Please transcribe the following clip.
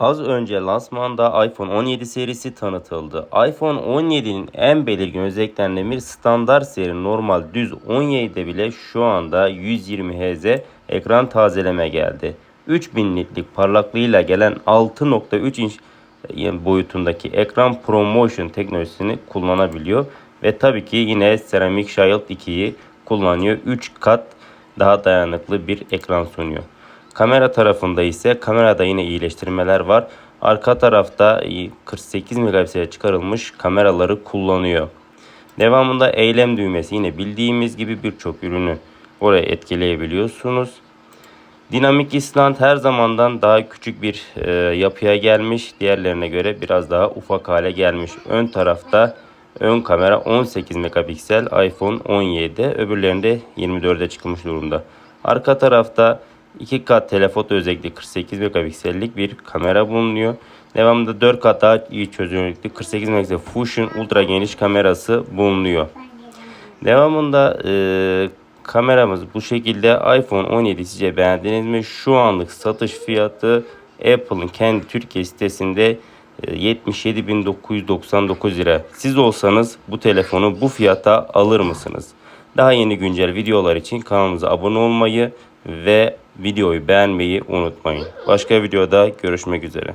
Az önce lansmanda iPhone 17 serisi tanıtıldı. iPhone 17'nin en belirgin özelliklerinden biri standart seri normal düz 17'de bile şu anda 120 Hz ekran tazeleme geldi. 3000 nitlik parlaklığıyla gelen 6.3 inç e, boyutundaki ekran ProMotion teknolojisini kullanabiliyor. Ve tabii ki yine Ceramic Shield 2'yi kullanıyor. 3 kat daha dayanıklı bir ekran sunuyor. Kamera tarafında ise kamerada yine iyileştirmeler var. Arka tarafta 48 megapiksel'e çıkarılmış kameraları kullanıyor. Devamında eylem düğmesi yine bildiğimiz gibi birçok ürünü oraya etkileyebiliyorsunuz. Dinamik İsland her zamandan daha küçük bir e, yapıya gelmiş. Diğerlerine göre biraz daha ufak hale gelmiş. Ön tarafta ön kamera 18 megapiksel iPhone 17'de öbürlerinde 24'e çıkmış durumda. Arka tarafta 2 kat telefoto özellikli 48 megapiksellik bir kamera bulunuyor. Devamında 4 kat daha iyi çözünürlüklü 48 megapiksel Fusion ultra geniş kamerası bulunuyor. Devamında e, kameramız bu şekilde iPhone 17 sizce beğendiniz mi? Şu anlık satış fiyatı Apple'ın kendi Türkiye sitesinde e, 77.999 lira. Siz olsanız bu telefonu bu fiyata alır mısınız? Daha yeni güncel videolar için kanalımıza abone olmayı ve videoyu beğenmeyi unutmayın. Başka videoda görüşmek üzere.